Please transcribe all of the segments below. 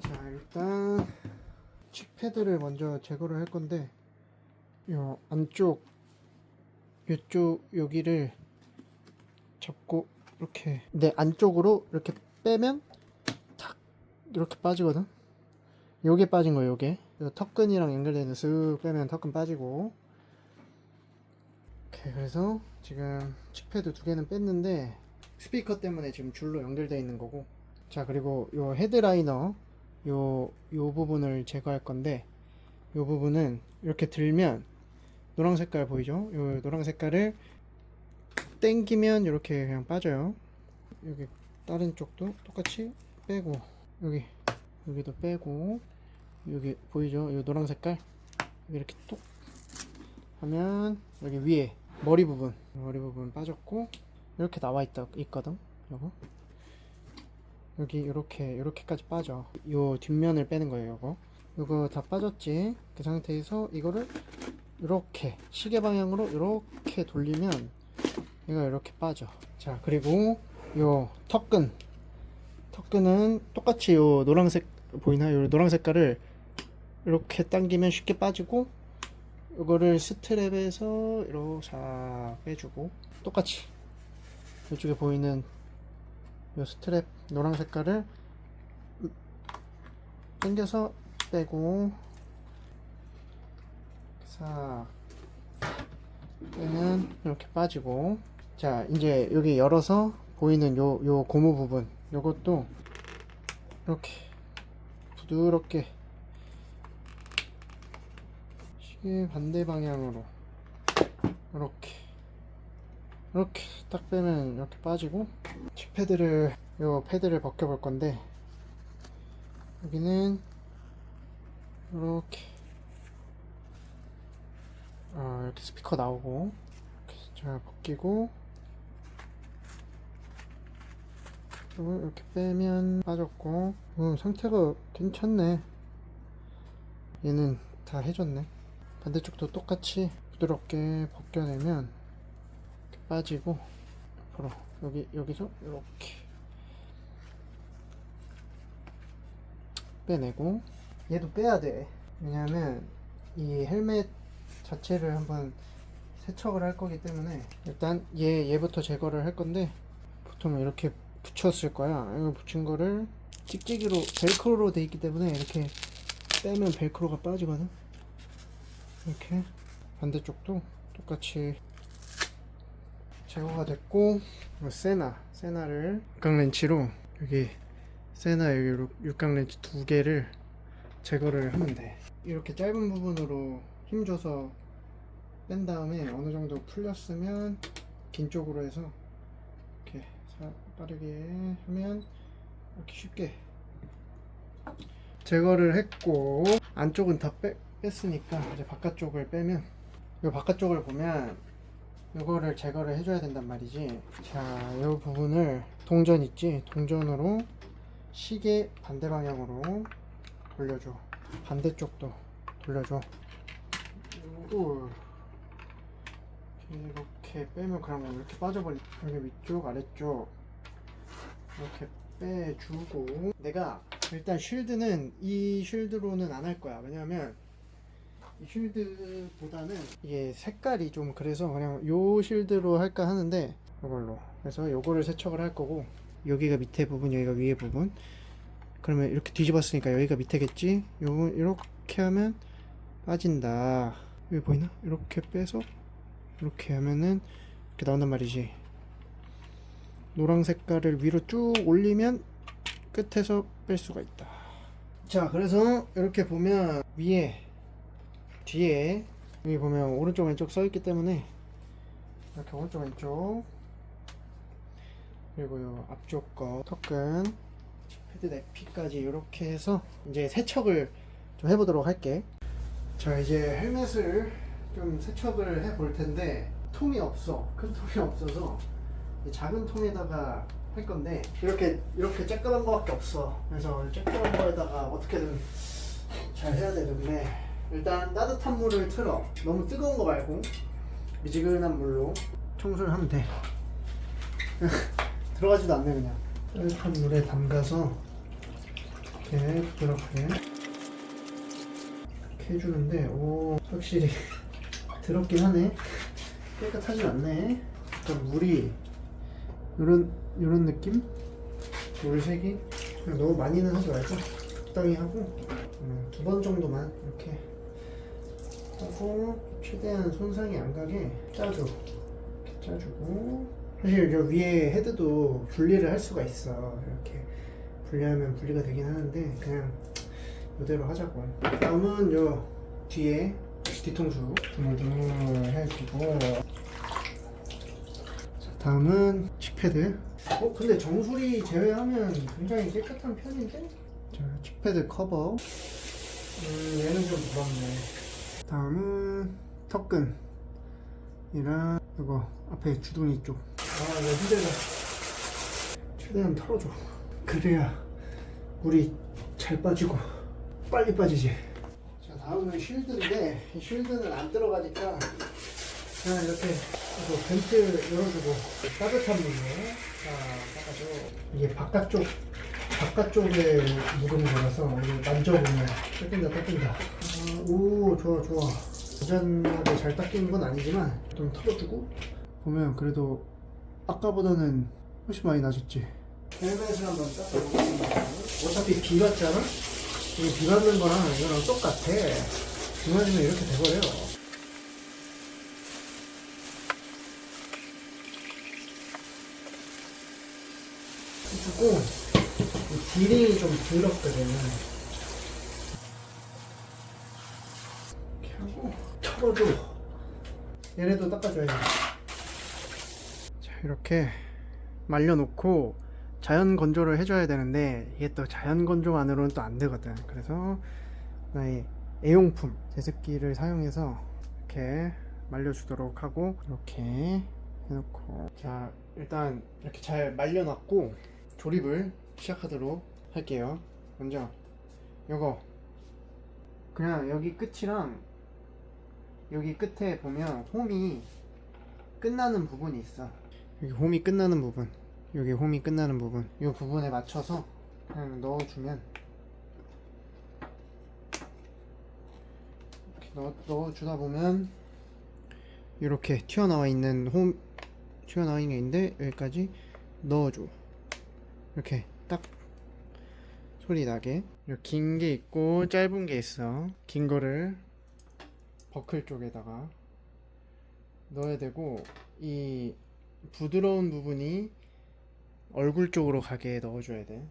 자 일단 칙패드를 먼저 제거를 할 건데 요 안쪽 요쪽 여기를 잡고 이렇게 내 안쪽으로 이렇게 빼면 탁 이렇게 빠지거든? 요게 빠진 거예요 요게. 요 턱끈이랑 연결되는 쓱 빼면 턱끈 빠지고. 오케이 그래서 지금 칙패드 두 개는 뺐는데 스피커 때문에 지금 줄로 연결되어 있는 거고. 자 그리고 요 헤드라이너 요, 요 부분을 제거할 건데 요 부분은 이렇게 들면 노란 색깔 보이죠? 요 노란 색깔을 땡기면 이렇게 그냥 빠져요 여기 다른 쪽도 똑같이 빼고 여기 여기도 빼고 여기 보이죠? 요 노란 색깔 이렇게 톡 하면 여기 위에 머리 부분 머리 부분 빠졌고 이렇게 나와 있다 있거든 요거 여기 이렇게 이렇게까지 빠져. 요 뒷면을 빼는 거예요 요거. 요거 다 빠졌지? 그 상태에서 이거를 이렇게 시계 방향으로 이렇게 돌리면 얘가 이렇게 빠져. 자 그리고 요 턱끈 턱끈은 똑같이 요 노란색 보이나요? 요 노란 색깔을 이렇게 당기면 쉽게 빠지고 이거를 스트랩에서 이렇게 싹 빼주고 똑같이. 이쪽에 보이는 요 스트랩 노란 색깔을 당겨서 빼고 싹 빼면 이렇게 빠지고 자 이제 여기 열어서 보이는 요 요 고무 부분 요것도 이렇게 부드럽게 시계 반대 방향으로 이렇게 이렇게 딱 빼면 이렇게 빠지고 칩패드를 요 패드를 벗겨 볼 건데 여기는 이렇게 어, 이렇게 스피커 나오고 이렇게 잘 벗기고 이렇게 빼면 빠졌고. 어, 상태가 괜찮네. 얘는 다 해줬네. 반대쪽도 똑같이 부드럽게 벗겨내면 빠지고 앞으로 여기 여기서 이렇게 빼내고. 얘도 빼야 돼. 왜냐하면 이 헬멧 자체를 한번 세척을 할 거기 때문에. 일단 얘 얘부터 제거를 할 건데 보통 이렇게 붙였을 거야. 이거 붙인 거를 찍찍이로 벨크로로 돼 있기 때문에 이렇게 빼면 벨크로가 빠지거든? 이렇게 반대쪽도 똑같이 제거가 됐고 뭐 세나 세나를 육각 렌치로 여기 세나 여기 육각 렌치 두 개를 제거를 하면 돼. 이렇게 짧은 부분으로 힘줘서 뺀 다음에 어느 정도 풀렸으면 긴 쪽으로 해서 이렇게 사- 빠르게 하면 이렇게 쉽게 제거를 했고 안쪽은 다 빼, 뺐으니까 이제 바깥쪽을 빼면 이 바깥쪽을 보면 이거를 제거를 해줘야 된단 말이지. 자, 이 부분을 동전 있지? 동전으로 시계 반대 방향으로 돌려줘. 반대쪽도 돌려줘. 오. 이렇게 빼면 그냥 이렇게 빠져버리 여기 위쪽 아래쪽 이렇게 빼주고. 내가 일단 쉴드는 이 쉴드로는 안 할 거야. 왜냐면 이 쉴드보다는 이게 색깔이 좀 그래서 그냥 요 쉴드로 할까 하는데 이걸로 그래서 요거를 세척을 할 거고 여기가 밑에 부분 여기가 위에 부분. 그러면 이렇게 뒤집었으니까 여기가 밑에겠지? 요 이렇게 하면 빠진다. 여기 보이나? 이렇게 빼서 이렇게 하면은 이렇게 나온단 말이지. 노랑 색깔을 위로 쭉 올리면 끝에서 뺄 수가 있다. 자 그래서 이렇게 보면 위에 뒤에 여기 보면 오른쪽 왼쪽 써 있기 때문에 이렇게 오른쪽 왼쪽 그리고 요 앞쪽 거 턱끈 패드 내피까지 이렇게 해서 이제 세척을 좀 해보도록 할게. 자 이제 헬멧을 좀 세척을 해 볼 텐데 통이 없어. 큰 통이 없어서 이 작은 통에다가 할 건데 이렇게 이렇게 쬐끄만 거밖에 없어. 그래서 쬐끄만 거에다가 어떻게든 잘 해야 되는데 일단 따뜻한 물을 틀어. 너무 뜨거운 거 말고 미지근한 물로 청소를 하면 돼. 들어가지도 않네 그냥. 따뜻한 물에 담가서 이렇게 부드럽게 이렇게 해주는데 오 확실히 더럽긴 하네. 깨끗하진 않네. 약간 물이 요런 요런 느낌? 물색이? 너무 많이는 하지 말고 적당히 하고 음, 두번 정도만 이렇게 하고 최대한 손상이 안 가게 짜줘. 짜주고. 사실 저 위에 헤드도 분리를 할 수가 있어. 이렇게 분리하면 분리가 되긴 하는데 그냥 이대로 하자고. 다음은 요 뒤에 뒤통수 드물드물 해주고. 자, 다음은 칙패드. 어 근데 정수리 제외하면 굉장히 깨끗한 편인데? 자 칙패드 커버. 음 얘는 좀 부럽네 다음은 턱끈이랑 이거 앞에 주둥이 쪽. 아 이거 힘들다. 최대한 털어줘. 그래야 물이 잘 빠지고 빨리 빠지지. 자 다음은 쉴드인데 이 쉴드는 안 들어가니까 그냥 이렇게 이거 벤트 열어주고 따뜻한 물로 자 닦아줘. 이게 바깥쪽 바깥쪽에 묵은 거라서 이거 만져보면 닦인다 닦인다. 아, 오 좋아 좋아. 완전하게 잘 닦이는 건 아니지만 좀 털어주고 보면 그래도 아까보다는 훨씬 많이 나아졌지. 헬멧을 한번 닦아보겠습니다. 어차피 비 맞잖아? 비 맞는 거랑 이거랑 똑같아. 비 맞으면 이렇게 돼버려. 해주고 이 딜이 좀 더럽거든 이렇게 하고 털어줘 얘네도 닦아줘야지 자 이렇게 말려놓고 자연 건조를 해줘야 되는데 이게 또 자연 건조만으로는 또 안 되거든. 그래서 나의 애용품 제습기를 사용해서 이렇게 말려주도록 하고 이렇게 해놓고. 자 일단 이렇게 잘 말려놨고 조립을 시작하도록 할게요. 먼저 요거. 그냥 여기 끝이랑 여기 끝에 보면 홈이 끝나는 부분이 있어. 여기 홈이 끝나는 부분. 여기 홈이 끝나는 부분. 이 부분에 맞춰서 그냥 넣어주면 이렇게 넣어, 넣어주다 보면 이렇게 튀어나와 있는 홈 튀어나와 있는 게 있는데 여기까지 넣어줘. 이렇게 딱 소리 나게 긴 게 있고 짧은 게 있어 긴 거를 버클 쪽에다가 넣어야 되고 이 부드러운 부분이 얼굴 쪽으로 가게 넣어줘야 돼.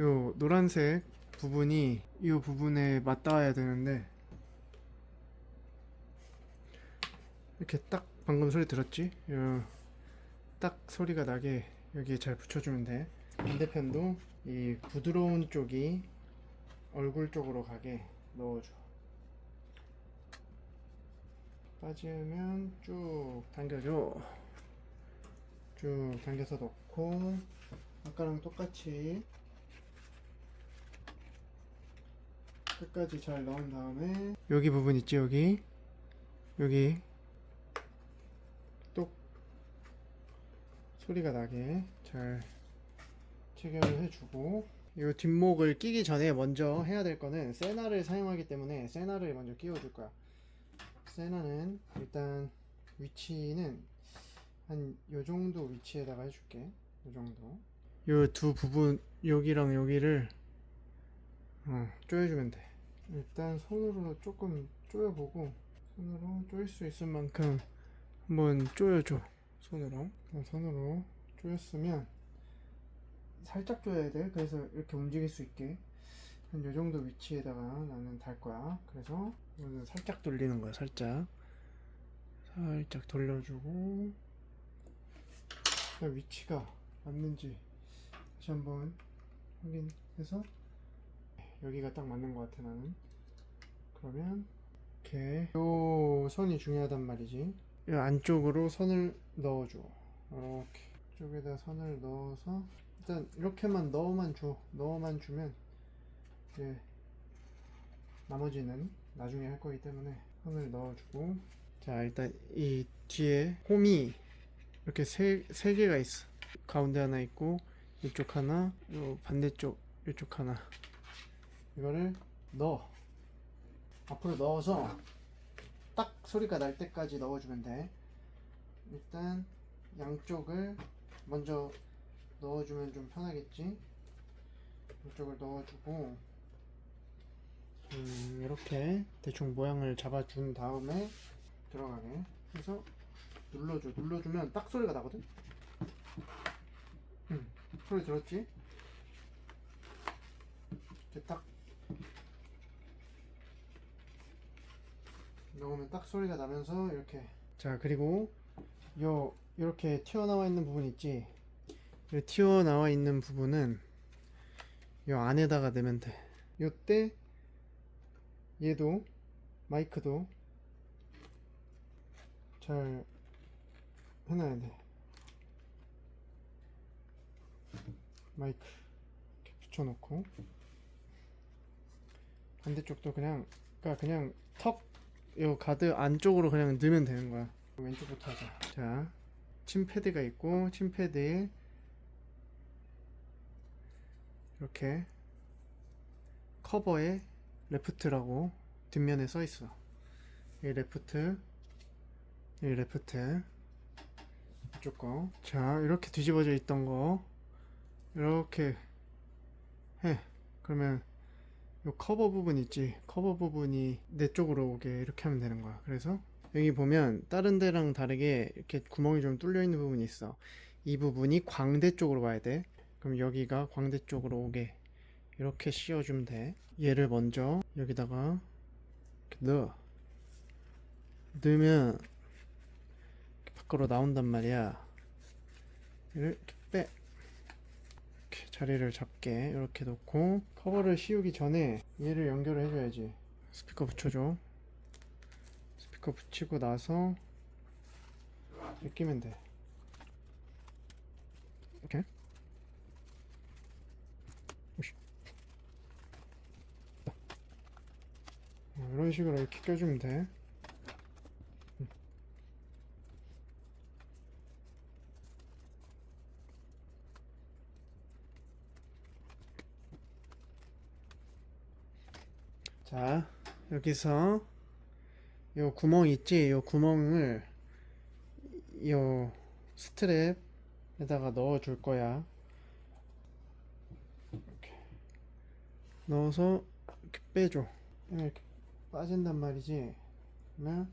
요 노란색 부분이 이 부분에 맞닿아야 되는데 이렇게 딱 방금 소리 들었지? 요 딱 소리가 나게 여기에 잘 붙여주면 돼. 반대편도 이 부드러운 쪽이 얼굴 쪽으로 가게 넣어줘. 빠지면 쭉 당겨줘. 쭉 당겨서 넣고 아까랑 똑같이 끝까지 잘 넣은 다음에 여기 부분 있지 여기 여기 똑 소리가 나게 잘 체결을 해주고 이 뒷목을 끼기 전에 먼저 해야 될 거는 세나를 사용하기 때문에 세나를 먼저 끼워줄 거야. 세나는 일단 위치는 한 요 정도 위치에다가 해줄게. 요 정도. 요 두 부분 여기랑 여기를 어, 조여주면 돼. 일단 손으로 조금 조여보고 손으로 조일 수 있을 만큼 한번 조여줘. 손으로. 손으로 조였으면 살짝 줘야 돼. 그래서 이렇게 움직일 수 있게 한 요 정도 위치에다가 나는 달 거야. 그래서 이거는 살짝 돌리는 거야. 살짝 살짝 돌려주고 위치가 맞는지 다시 한번 확인해서 여기가 딱 맞는 것 같아 나는. 그러면 이렇게 요 선이 중요하단 말이지. 이 안쪽으로 선을 넣어줘. 이렇게 쪽에다 선을 넣어서 일단 이렇게만 넣어만 줘 넣어만 주면 이제 나머지는 나중에 할 거기 때문에 선을 넣어주고 자 일단 이 뒤에 홈이 이렇게 세, 세 개가 있어 가운데 하나 있고 이쪽 하나 요 반대쪽 이쪽 하나 이거를 넣어. 앞으로 넣어서 딱 소리가 날 때까지 넣어주면 돼. 일단 양쪽을 먼저 넣어주면 좀 편하겠지? 이쪽을 넣어주고 음, 이렇게 대충 모양을 잡아준 다음에 들어가게. 해서 눌러줘. 눌러주면 딱 소리가 나거든? 음, 소리 들었지? 이렇게 딱 넣으면 딱 소리가 나면서 이렇게. 자 그리고 요 이렇게 튀어나와 있는 부분 있지? 이 튀어나와 있는 부분은 요 안에다가 넣으면 돼. 요때 얘도 마이크도 잘 해놔야 돼. 마이크 이렇게 붙여놓고. 반대쪽도 그냥 그러니까 그냥 턱 요 가드 안쪽으로 그냥 넣으면 되는 거야 왼쪽부터 하자 자 침패드가 있고 침패드에 이렇게 커버에 레프트라고 뒷면에 써 있어. 이 레프트, 이 레프트 이쪽 거. 자 이렇게 뒤집어져 있던 거 이렇게 해. 그러면 요 커버 부분 있지? 커버 부분이 내 쪽으로 오게 이렇게 하면 되는 거야. 그래서 여기 보면 다른 데랑 다르게 이렇게 구멍이 좀 뚫려 있는 부분이 있어. 이 부분이 광대 쪽으로 가야 돼. 그럼 여기가 광대 쪽으로 오게 이렇게 씌워주면 돼. 얘를 먼저 여기다가 넣어. 넣으면 밖으로 나온단 말이야. 이렇게 빼. 자리를 잡게 이렇게 놓고 커버를 씌우기 전에 얘를 연결을 해줘야지. 스피커 붙여줘. 스피커 붙이고 나서 끼면 돼. 이렇게. 어, 이런 식으로 이렇게 껴주면 돼. 자, 여기서 요 구멍 있지? 요 구멍을 요 스트랩에다가 넣어 줄 거야. 이렇게 넣어서 이렇게 빼줘. 이렇게 빠진단 말이지. 그러면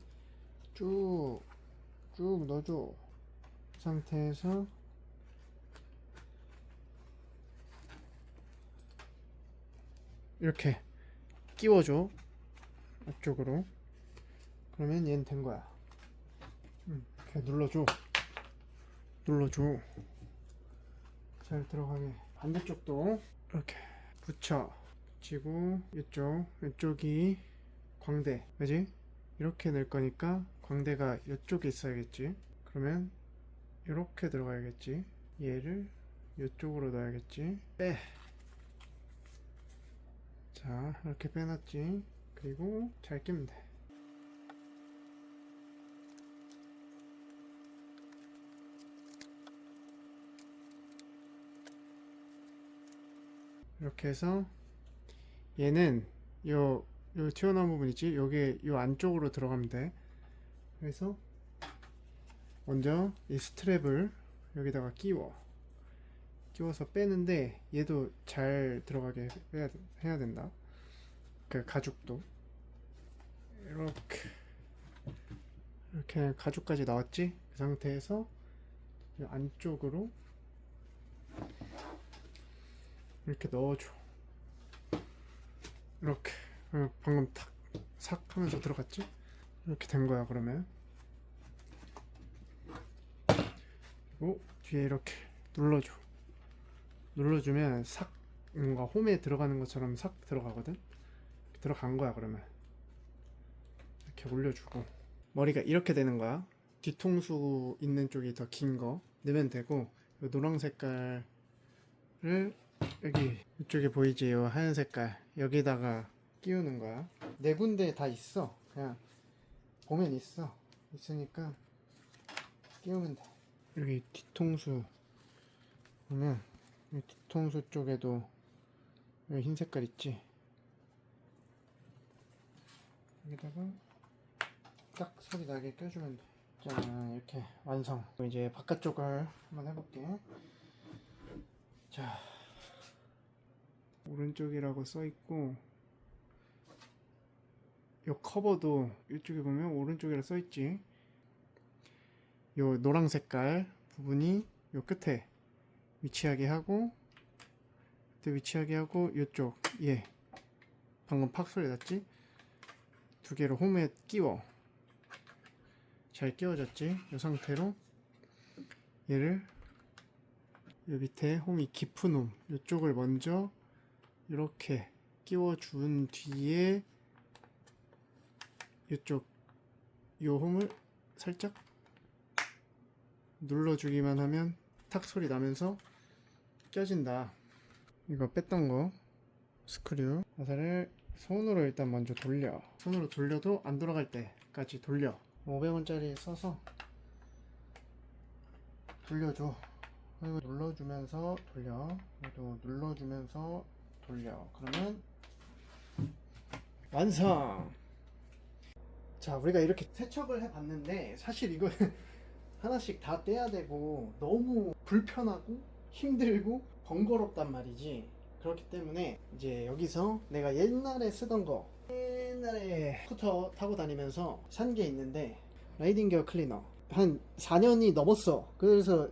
쭉, 쭉 넣어줘. 그 상태에서 이렇게 끼워줘. 앞쪽으로. 그러면 얘는 된 거야. 음, 이렇게 눌러줘. 눌러줘. 잘 들어가게. 반대쪽도 이렇게 붙여. 붙이고 이쪽 이쪽이 광대 그지? 이렇게 넣을 거니까 광대가 이쪽에 있어야겠지 그러면 이렇게 들어가야겠지 얘를 이쪽으로 넣어야겠지 빼 자, 이렇게 빼놨지. 그리고 잘 끼면 돼. 이렇게 해서 얘는 요, 요 튀어나온 부분 있지? 요게 요 안쪽으로 들어가면 돼. 그래서 먼저 이 스트랩을 여기다가 끼워. 끼워서 빼는데 얘도 잘 들어가게 해야, 해야 된다. 그 가죽도 이렇게 이렇게 가죽까지 나왔지? 그 상태에서 이 안쪽으로 이렇게 넣어줘. 이렇게 어, 방금 탁 삭 하면서 들어갔지? 이렇게 된 거야 그러면 그리고 뒤에 이렇게 눌러줘. 눌러주면 삭 뭔가 홈에 들어가는 것처럼 삭 들어가거든. 들어간 거야 그러면 이렇게 올려주고 머리가 이렇게 되는 거야. 뒤통수 있는 쪽이 더 긴 거 넣으면 되고 이 노랑 색깔을 여기 이쪽에 보이지? 이 하얀 색깔 여기다가 끼우는 거야. 네 군데 다 있어. 그냥 보면 있어 있으니까 끼우면 돼 여기 뒤통수 보면 이 뒤통수 쪽에도 흰 색깔 있지 여기다가 딱 소리 나게 껴주면 돼. 자 이렇게 완성. 이제 바깥쪽을 한번 해볼게. 자 오른쪽이라고 써 있고 요 커버도 이쪽에 보면 오른쪽이라 써 있지. 요 노랑 색깔 부분이 요 끝에 위치하게 하고 그때 위치하게 하고 요쪽 예. 방금 팍 소리 났지? 두 개를 홈에 끼워. 잘 끼워졌지? 이 상태로. 얘를 요 밑에 홈이 깊은 홈 이쪽을 먼저 이렇게 끼워준 뒤에 이쪽 요 홈을 살짝 눌러주기만 하면 탁 소리 나면서 껴진다. 이거 뺐던 거. 스크류. 화살을 손으로 일단 먼저 돌려. 손으로 돌려도 안 돌아갈 때까지 돌려. 500원짜리 써서 돌려줘. 그리고 눌러주면서 돌려. 그래도 눌러주면서 돌려. 그러면 완성! 자 우리가 이렇게 세척을 해봤는데 사실 이거 하나씩 다 떼야 되고 너무 불편하고 힘들고 번거롭단 말이지. 그렇기 때문에 이제 여기서 내가 옛날에 쓰던 거 옛날에 스쿠터 타고 다니면서 산 게 있는데 라이딩 기어 클리너. 한 4년이 넘었어. 그래서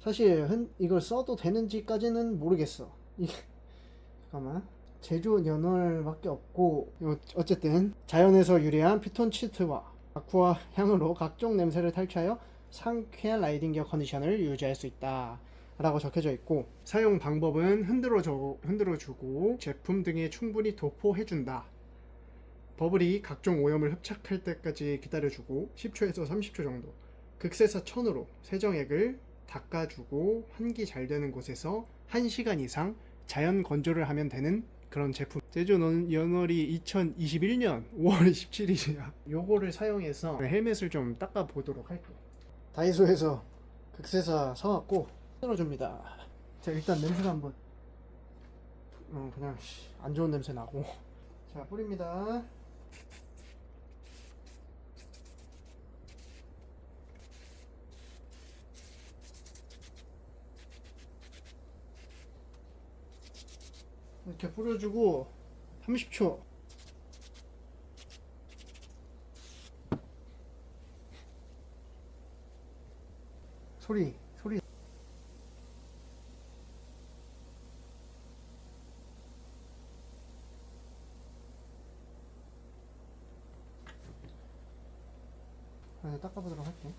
사실 흔- 이걸 써도 되는지까지는 모르겠어. 잠깐만. 제조 연월밖에 없고 요- 어쨌든 자연에서 유래한 피톤 치트와 아쿠아 향으로 각종 냄새를 탈취하여 상쾌한 라이딩 기어 컨디션을 유지할 수 있다 라고 적혀져 있고 사용 방법은 흔들어, 줘, 흔들어 주고 제품 등에 충분히 도포해 준다. 버블이 각종 오염을 흡착할 때까지 기다려주고 10초에서 30초 정도 극세사 천으로 세정액을 닦아주고 환기 잘 되는 곳에서 1시간 이상 자연 건조를 하면 되는 그런 제품. 제조 연- 연월이 2021년 5월 17일이야. 요거를 사용해서 헬멧을 좀 닦아 보도록 할게 다이소에서 극세사 사왔고 쓸어줍니다. 자 일단 냄새가 한번. 음, 그냥 씨, 안 좋은 냄새 나고. 자 뿌립니다. 이렇게 뿌려주고 30초. 소리 소리 아, 닦아보도록 할게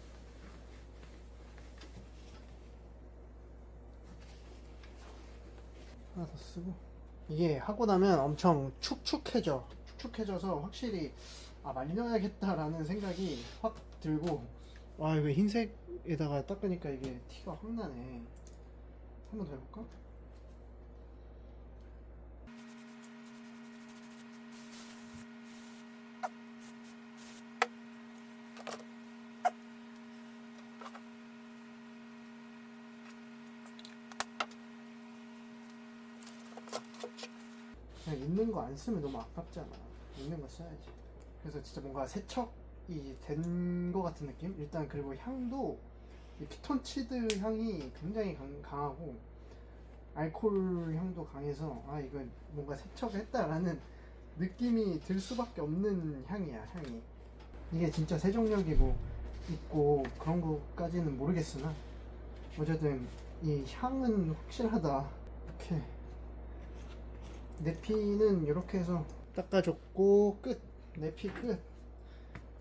하나 더 쓰고. 이게 하고 나면 엄청 축축해져. 축축해져서 확실히 아 말려야겠다라는 생각이 확 들고 와 이거 흰색에다가 닦으니까 이게 티가 확 나네. 한번 더 해볼까? 거 안 쓰면 너무 아깝잖아. 있는 거 써야지. 그래서 진짜 뭔가 세척이 된 거 같은 느낌? 일단 그리고 향도 이 피톤치드 향이 굉장히 강, 강하고 알코올 향도 강해서 아 이거 뭔가 세척을 했다라는 느낌이 들 수밖에 없는 향이야 향이 이게 진짜 세정력이 뭐 있고 그런 거까지는 모르겠으나 어쨌든 이 향은 확실하다 이렇게 내피는 이렇게 해서 닦아줬고 끝 내피 끝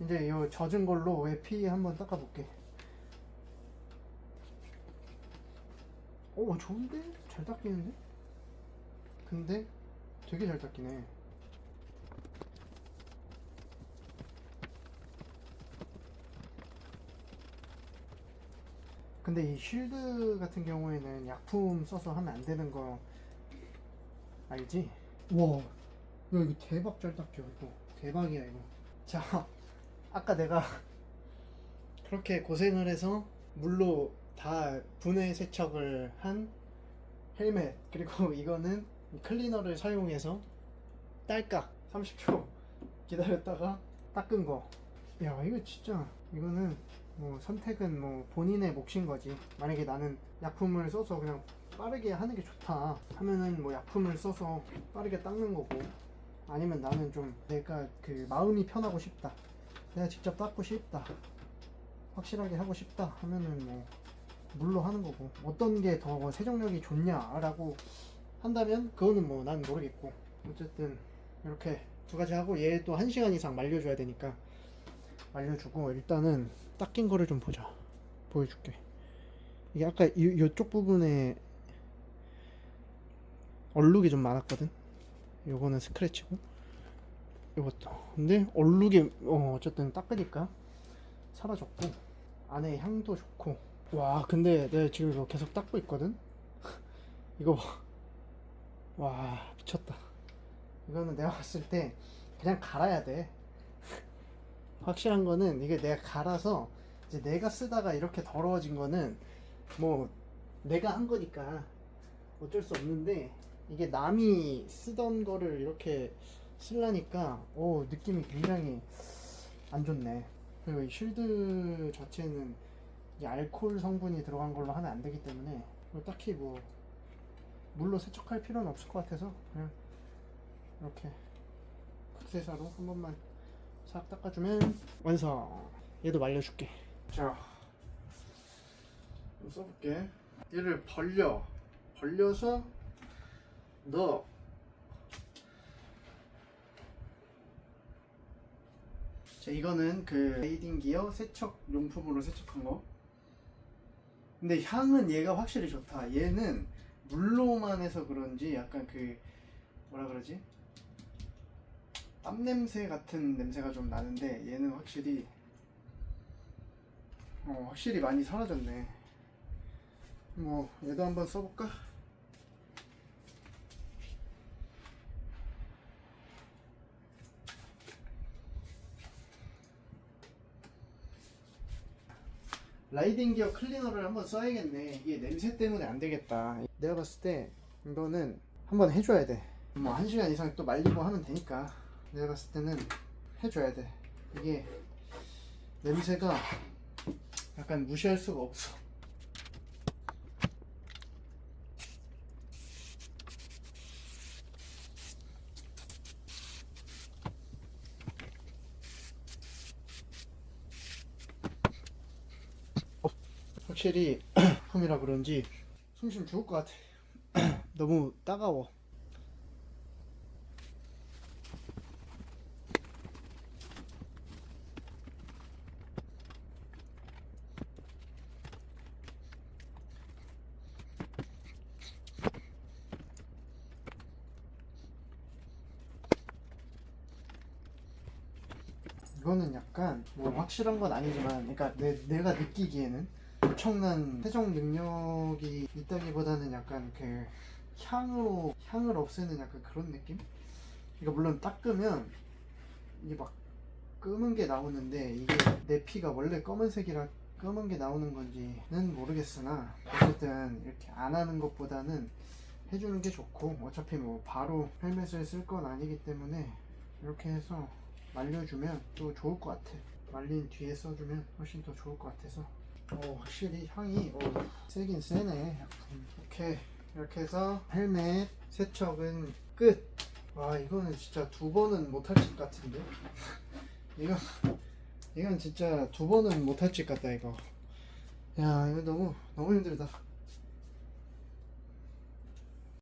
이제 이 젖은 걸로 외피 한번 닦아볼게 오 좋은데? 잘 닦이는데? 근데 되게 잘 닦이네 근데 이 쉴드 같은 경우에는 약품 써서 하면 안 되는 거 알지? 와, 야 이거 대박 잘 닦여 이거 대박이야 이거. 자, 아까 내가 그렇게 고생을 해서 물로 다 분해 세척을 한 헬멧 그리고 이거는 클리너를 사용해서 딸깍 30초 기다렸다가 닦은 거. 야 이거 진짜 이거는 뭐 선택은 뭐 본인의 몫인 거지. 만약에 나는 약품을 써서 그냥 빠르게 하는 게 좋다 하면은 뭐 약품을 써서 빠르게 닦는 거고 아니면 나는 좀 내가 그 마음이 편하고 싶다. 내가 직접 닦고 싶다. 확실하게 하고 싶다 하면은 뭐 물로 하는 거고 어떤 게 더 세정력이 좋냐라고 한다면 그거는 뭐 난 모르겠고 어쨌든 이렇게 두 가지 하고 얘 또 한 시간 이상 말려줘야 되니까 말려주고 일단은 닦인 거를 좀 보자 보여줄게 이게 아까 이, 요쪽 부분에 얼룩이 좀 많았거든. 요거는 스크래치고. 요것도. 근데 얼룩이 어, 어쨌든 닦으니까 사라졌고 안에 향도 좋고. 와 근데 내가 지금 이거 계속 닦고 있거든? 이거 봐와 미쳤다. 이거는 내가 봤을 때 그냥 갈아야 돼. 확실한 거는 이게 내가 갈아서 이제 내가 쓰다가 이렇게 더러워진 거는 뭐 내가 한 거니까 어쩔 수 없는데 이게 남이 쓰던 거를 이렇게 쓰려니까 오 느낌이 굉장히 안 좋네. 그리고 이 쉴드 자체는 이 알코올 성분이 들어간 걸로 하면 안 되기 때문에 뭐 딱히 뭐 물로 세척할 필요는 없을 것 같아서 그냥 이렇게 극세사로 한 번만 싹 닦아주면 완성. 얘도 말려줄게. 자좀 써볼게. 얘를 벌려. 벌려서 넣어 자 이거는 그 레이딩 기어 세척 용품으로 세척한 거. 근데 향은 얘가 확실히 좋다. 얘는 물로만 해서 그런지 약간 그 뭐라 그러지? 땀 냄새 같은 냄새가 좀 나는데 얘는 확실히 어 확실히 많이 사라졌네. 뭐 얘도 한번 써볼까? 라이딩 기어 클리너를 한번 써야겠네. 이게 냄새 때문에 안 되겠다. 내가 봤을 때 이거는 한번 해줘야 돼. 뭐 한 시간 이상 또 말리고 하면 되니까. 내가 봤을 때는 해줘야 돼. 이게 냄새가 약간 무시할 수가 없어. 확실히 품이라 그런지 숨 쉬면 죽을 것 같아. 너무 따가워. 이거는 약간 뭐 확실한 건 아니지만, 그러니까 내, 내가 느끼기에는 엄청난 세정 능력이 있다기보다는 약간 그 향으로 향을 없애는 약간 그런 느낌? 이거 물론 닦으면 이게 막 검은 게 나오는데 이게 내 피가 원래 검은색이라 검은 게 나오는 건지는 모르겠으나 어쨌든 이렇게 안 하는 것보다는 해주는 게 좋고 어차피 뭐 바로 헬멧을 쓸 건 아니기 때문에 이렇게 해서 말려주면 또 좋을 것 같아 말린 뒤에 써주면 훨씬 더 좋을 것 같아서 어, 확실히 향이 어, 세긴 세네 약품. 이렇게 이렇게 해서 헬멧 세척은 끝. 와 이거는 진짜 두 번은 못할 짓 같은데. 이거 이건 진짜 두 번은 못할 짓 같다 이거. 야 이거 너무 너무 힘들다.